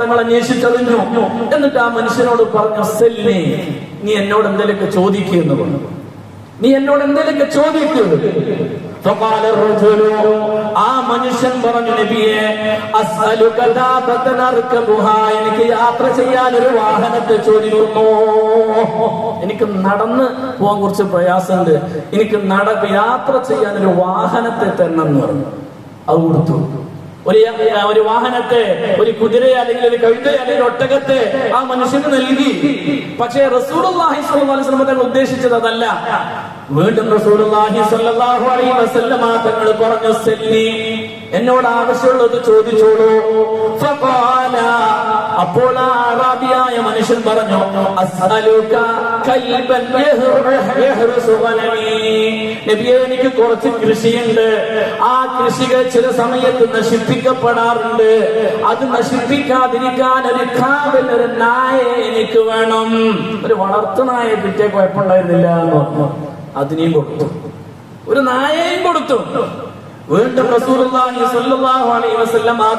തങ്ങൾ അന്വേഷിച്ചറിഞ്ഞു എന്നിട്ട് ആ മനുഷ്യനോട് പറഞ്ഞു സെല്ലേ നീ എന്നോട് എന്തെങ്കിലുമൊക്കെ ചോദിക്കുന്നു പറഞ്ഞു. നീ എന്നോട് എന്തെങ്കിലുമൊക്കെ ചോദിക്കുന്നു ആ മനുഷ്യൻ പറഞ്ഞു നബിയെ എനിക്ക് യാത്ര ചെയ്യാൻ ഒരു വാഹനത്തെ ചോദിക്കുന്നു. എനിക്ക് നടന്ന് പോകാൻ കുറച്ച് പ്രയാസമുണ്ട്. എനിക്ക് നട യാത്ര ചെയ്യാൻ ഒരു വാഹനത്തെ തന്നെന്ന് പറഞ്ഞു. അത് കൊടുത്തു. ഒരു ഒരു വാഹനത്തെ ഒരു കുതിരയെ അല്ലെങ്കിൽ ഒരു കഴുതയെ അല്ലെങ്കിൽ ഒട്ടകത്തെ ആ മനുഷ്യന് നൽകി. പക്ഷേ വസല്ലം തങ്ങൾ ഉദ്ദേശിച്ചത് അതല്ല. വീണ്ടും പറഞ്ഞു എന്നോട് ആവശ്യമുള്ളത് ചോദിച്ചോളൂ. അപ്പോൾ ആ അറാബിയായ മനുഷ്യൻ പറഞ്ഞു എനിക്ക് കുറച്ച് കൃഷിയുണ്ട്. ആ കൃഷികൾ ചില സമയത്ത് നശിപ്പിക്കപ്പെടാറുണ്ട്. അത് നശിപ്പിക്കാതിരിക്കാൻ ഒരു കാവൽ ഒരു നായെ എനിക്ക് വേണം. ഒരു വളർത്തു നായെ കിട്ടിയ കുഴപ്പമുണ്ടായിരുന്നില്ല എന്ന് പറഞ്ഞു. അതിനെയും കൊടുത്തു. ഒരു നായയും കൊടുത്തു. വീണ്ടും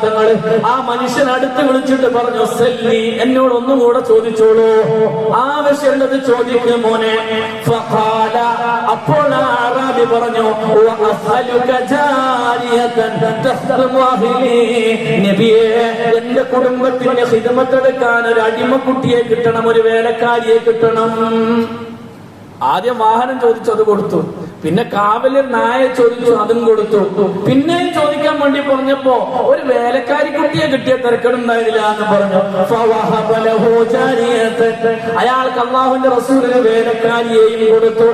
തങ്ങൾ ആ മനുഷ്യൻ അടുത്ത് വിളിച്ചിട്ട് പറഞ്ഞു സല്ലി എന്നോട് ഒന്നും കൂടെ ചോദിച്ചോളൂ. ആവശ്യമുള്ളത് ചോദിക്കും മോനെ. അപ്പോൾ ആറാബി പറഞ്ഞു എന്റെ കുടുംബത്തിന്റെ ഹിതമത്തെടുക്കാൻ ഒരു അടിമക്കുട്ടിയെ കിട്ടണം ഒരു വേലക്കാരിയെ കിട്ടണം. ആദ്യം വാഹനം ചോദിച്ചു അത് കൊടുത്തു. പിന്നെ കാവലിൽ നായ ചോദിച്ചു അതും കൊടുത്തു. പിന്നെയും ചോദിക്കാൻ വേണ്ടി പറഞ്ഞപ്പോ ഒരു വേലക്കാരി കുട്ടിയെ കിട്ടിയ തിരക്കടുണ്ടായിരുന്നില്ല എന്ന് പറഞ്ഞു. ഫവഹബ അയാൾക്ക് അള്ളാഹുവിന്റെ റസൂലിന് വേലക്കാരിയെയും കൊടുത്തു.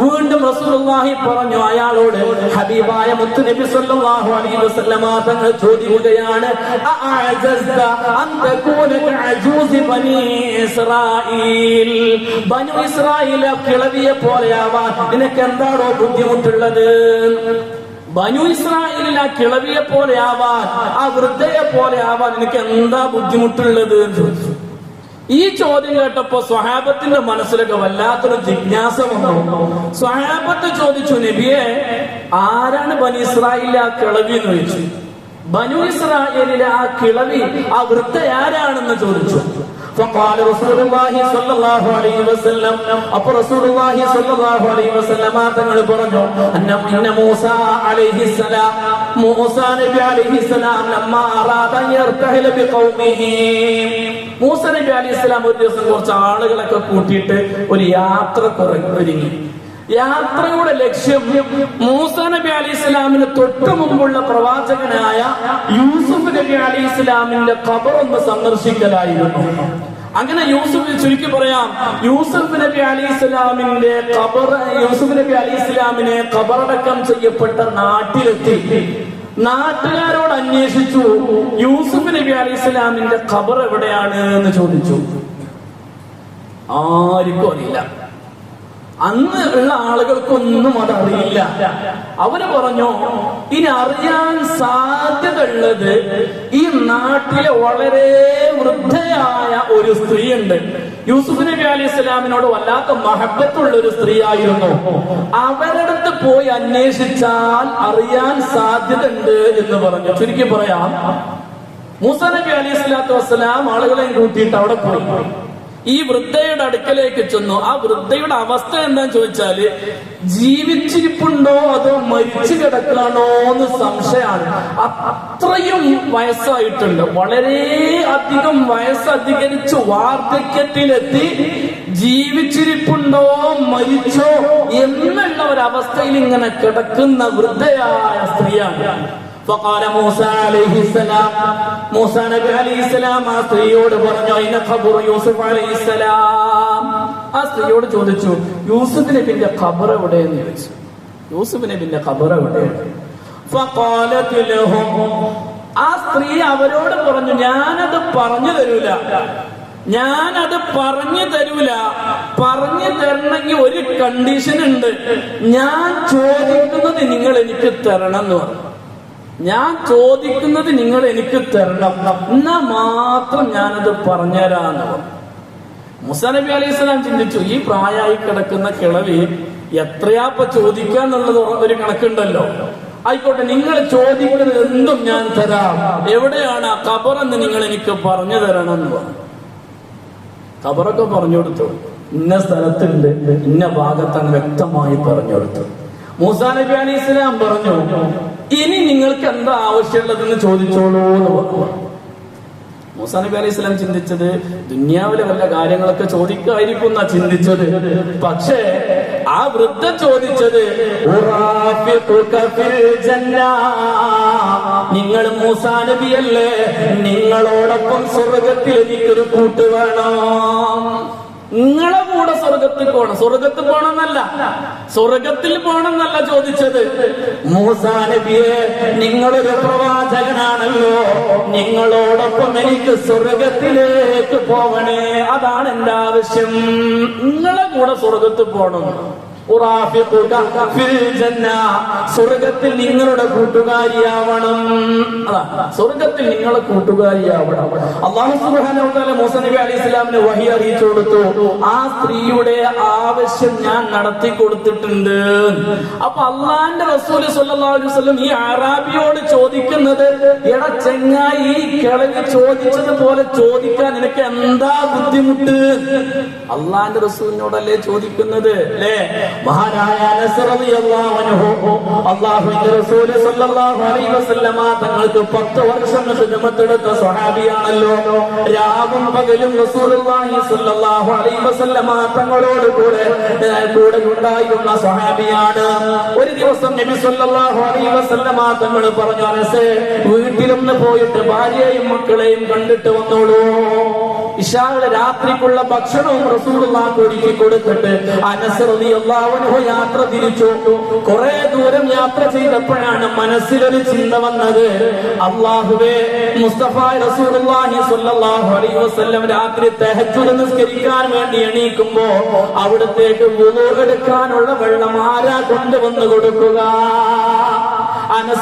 വീണ്ടും റസൂലുള്ളാഹി പറഞ്ഞു അയാളോട് ഹബീബായ മുത്ത് നബി സല്ലല്ലാഹു അലൈഹി വസല്ലമ തങ്ങൾ ചോദിക്കുകയാണ് അഅജസ്ത അൻ തകൂന കഅജൂസി ബനി ഇസ്രായീൽ ബനു ഇസ്രായേൽ കിളവിയെ പോലെയാവാൻ നിനക്ക് എന്താണോ ബുദ്ധിമുട്ടുള്ളത്? ബനു ഇസ്രായേലിൽ ആ കിളവിയെ പോലെ ആവാൻ ആ വൃദ്ധയെ പോലെ ആവാൻ നിനക്ക് എന്താ ബുദ്ധിമുട്ടുള്ളത് എന്ന് ചോദിച്ചു. ഈ ചോദ്യം കേട്ടപ്പോ സ്വഹാബത്തിന്റെ മനസ്സിലൊക്കെ വല്ലാത്തൊരു ജിജ്ഞാസ വന്നു. സ്വഹാബത്ത് ചോദിച്ചു നബിയെ ആരാണ് ബനി ഇസ്രായേലിലെ ആ കിളവി എന്ന് ചോദിച്ചു. ബനു ഇസ്രായേലിലെ ആ കിളവി ആ വൃത്ത ആരാണെന്ന് ചോദിച്ചു. فقال رسول الله صلى الله عليه وسلم അപ്പൊ رسول الله صلى الله عليه وسلم തങ്ങൾ പറഞ്ഞു അന്ന ഇന്ന മൂസ അലൈഹി സലാം മൂസ നബി അലൈഹി സലാം ലമ്മ അറാദ യർതഹില ബിഖൗമിഹി മൂസ നബി അലൈഹി സലാം ഒരു ദിവസം കുറച്ച് ആളുകളൊക്കെ കൂട്ടിയിട്ട് ഒരു യാത്ര ഒരുങ്ങി യാത്രയുടെ ലക്ഷ്യം മൂസ നബി അലി ഇസ്ലാമിന് തൊട്ടു മുമ്പുള്ള പ്രവാചകനായ യൂസുഫ് നബി അലി ഇസ്ലാമിന്റെ ഖബറൊന്ന് സന്ദർശിക്കലായിരുന്നു. അങ്ങനെ യൂസുഫ് ചുരുക്കി പറയാം യൂസുഫ് നബി അലി ഇസ്ലാമിന്റെ ഖബർ യൂസുഫ് നബി അലി ഇസ്ലാമിനെ ഖബറടക്കം ചെയ്യപ്പെട്ട നാട്ടിലെത്തി. നാട്ടുകാരോട് അന്വേഷിച്ചു യൂസുഫ് നബി അലി ഇസ്ലാമിന്റെ ഖബർ എവിടെയാണ് എന്ന് ചോദിച്ചു. ആർക്കും അറിയില്ല. അന്ന് ഉള്ള ആളുകൾക്കൊന്നും അതറിയില്ല അവർ പറഞ്ഞു ഇനി അറിയാൻ സാധ്യത ഉള്ളത് ഈ നാട്ടിലെ വളരെ വൃദ്ധയായ ഒരു സ്ത്രീ ഉണ്ട് യൂസുഫ് നബി അലി ഇസ്ലാമിനോട് വല്ലാത്ത മഹബത്തുള്ള ഒരു സ്ത്രീ ആയിരുന്നു അവരടുത്ത് പോയി അന്വേഷിച്ചാൽ അറിയാൻ സാധ്യത ഉണ്ട് എന്ന് പറഞ്ഞു. ചുരുക്കി പറയാം മൂസ നബി അലി സ്വലാത്തു വസ്സലാം ആളുകളെയും കൂട്ടിയിട്ട് അവിടെ പോയി. ഈ വൃദ്ധയുടെ അടുക്കലേക്ക് ചെന്നു. ആ വൃദ്ധയുടെ അവസ്ഥ എന്താന്ന് ചോദിച്ചാൽ ജീവിച്ചിരിപ്പുണ്ടോ അതോ മരിച്ചു കിടക്കുകയാണോ എന്ന് സംശയമാണ്. അത്രയും വയസ്സായിട്ടുണ്ട്. വളരെ അധികം വയസ്സ് അധികരിച്ച് വാർദ്ധക്യത്തിലെത്തി ജീവിച്ചിരിപ്പുണ്ടോ മരിച്ചോ എന്നുള്ള ഒരവസ്ഥയിൽ ഇങ്ങനെ കിടക്കുന്ന വൃദ്ധയായ സ്ത്രീയാണ്. فقال موسى عليه السلام موسى നബി അലൈഹി السلام ആ സ്ത്രീയോട് പറഞ്ഞു അയിന ഖബർ യൂസുഫ് അലൈഹി السلام ആ സ്ത്രീയോട് ചോദിച്ചു യൂസുഫ് നബിന്റെ ഖബർ എവിടെയെന്ന് ചോദിച്ചു യൂസുഫ് നബിന്റെ ഖബർ എവിടെയാണ് فقالت لهم ആ സ്ത്രീ അവരോട് പറഞ്ഞു ഞാനത് പറഞ്ഞു തരൂല ഞാനത് പറഞ്ഞു തരൂല പറഞ്ഞു തരണമെങ്കിൽ ഒരു കണ്ടീഷൻ ഉണ്ട് ഞാൻ ചോദിക്കുന്നത് നിങ്ങൾ എനിക്ക് തരണം എന്ന് പറഞ്ഞു ഞാൻ ചോദിക്കുന്നത് നിങ്ങൾ എനിക്ക് തരണം. എന്നാ മാത്രം ഞാനത് പറഞ്ഞുതരാന്ന് പറഞ്ഞു. മുസാ നബി അലൈഹി സ്വലാം ചിന്തിച്ചു ഈ പ്രായമായി കിടക്കുന്ന കിളവി എത്രയാ ഇപ്പൊ ചോദിക്കാന്നുള്ളത് ഒരു കണക്കുണ്ടല്ലോ. ആയിക്കോട്ടെ നിങ്ങൾ ചോദിക്കുന്നത് എന്തും ഞാൻ തരാം. എവിടെയാണ് ആ കബറെന്ന് നിങ്ങൾ എനിക്ക് പറഞ്ഞു തരണം എന്ന് പറഞ്ഞു. കബറൊക്കെ പറഞ്ഞു കൊടുത്തു. ഇന്ന സ്ഥലത്തുണ്ട് ഇന്ന ഭാഗത്താണ് വ്യക്തമായി പറഞ്ഞു കൊടുത്തു മൂസാ നബി അലി ഇസ്ലാം പറഞ്ഞു ഇനി നിങ്ങൾക്ക് എന്താ ആവശ്യമുള്ളതെന്ന് ചോദിച്ചോളൂ എന്ന് പറഞ്ഞു. മൂസാ നബി അലൈഹി ചിന്തിച്ചത് ദുന്യാവിലെ വല്ല കാര്യങ്ങളൊക്കെ ചോദിക്കായിരിക്കും എന്നാ ചിന്തിച്ചത്. പക്ഷേ ആ വൃദ്ധ ചോദിച്ചത്. നിങ്ങൾ മൂസാ നബിയല്ലേ? നിങ്ങളോടൊപ്പം സ്വർഗത്തിൽ എനിക്കൊരു കൂട്ട് വേണം. നിങ്ങളെ കൂടെ സ്വർഗത്തിൽ പോണം. സ്വർഗത്തിൽ പോണമെന്നല്ല. സ്വർഗത്തിൽ പോണമെന്നല്ല ചോദിച്ചത്. മൂസാ നിങ്ങളൊരു പ്രവാചകനാണല്ലോ. നിങ്ങളോടൊപ്പം എനിക്ക് സ്വർഗത്തിലേക്ക് പോവണേ അതാണ് എന്റെ ആവശ്യം. നിങ്ങളെ കൂടെ സ്വർഗത്തിൽ ജന്ന. സ്വർഗത്തിൽ നിങ്ങളുടെ കൂട്ടുകാരിയാവണം. സ്വർഗത്തിൽ നിങ്ങളെ കൂട്ടുകാരിയാവണം. അള്ളാഹു തആല മൂസ നബി അലൈഹി സ്വലാമിന് വഹി അറിയിച്ചു കൊടുത്തു. ആ സ്ത്രീയുടെ ആവശ്യം ഞാൻ നടത്തി കൊടുത്തിട്ടുണ്ട്. അപ്പൊ അള്ളാന്റെ റസൂൽ വസല്ലം ഈ അറാബിയോട് ചോദിക്കുന്നത് എട ചെങ്ങായി ഈ ചോദിച്ചതുപോലെ ചോദിക്കാൻ നിനക്ക് എന്താ ബുദ്ധിമുട്ട്? അള്ളാന്റെ റസൂലിനോടല്ലേ ചോദിക്കുന്നത് അല്ലേ മഹാനായ തങ്ങൾക്ക് പത്ത് വർഷം ഖിദ്മത്തെടുത്ത സ്വഹാബിയാണല്ലോ. രാവും പകലും തങ്ങളോട് കൂടെ കൂടെ ഉണ്ടായിരുന്ന സ്വഹാബിയാണ്. ഒരു ദിവസം നബി സല്ലല്ലാഹു അലൈഹി വസല്ലമ തങ്ങൾ പറഞ്ഞു അനസേ വീട്ടിലൊന്ന് പോയിട്ട് ഭാര്യയും മക്കളെയും കണ്ടിട്ട് വന്നോളൂ. ഇഷാൾ രാത്രിക്കുള്ള ഭക്ഷണവും റസൂലുള്ളാഹ് ഒരുക്കി കൊടുത്തിട്ട് അനസ് റളിയല്ലാഹു അൻഹു യാത്ര തിരിച്ചു. കുറെ ദൂരം യാത്ര ചെയ്തപ്പോഴാണ് മനസ്സിലൊരു ചിന്ത വന്നത്. അള്ളാഹുവേ മുസ്തഫ റസൂലുള്ളാഹി സ്വല്ലല്ലാഹു അലൈഹി വസല്ലം രാത്രി തഹജ്ജുദ് നിസ്കരിക്കാൻ വേണ്ടി എണീക്കുമ്പോ അവിടത്തേക്ക് എടുക്കാനുള്ള വെള്ളം ആരാ കൊണ്ടുവന്ന് കൊടുക്കുക?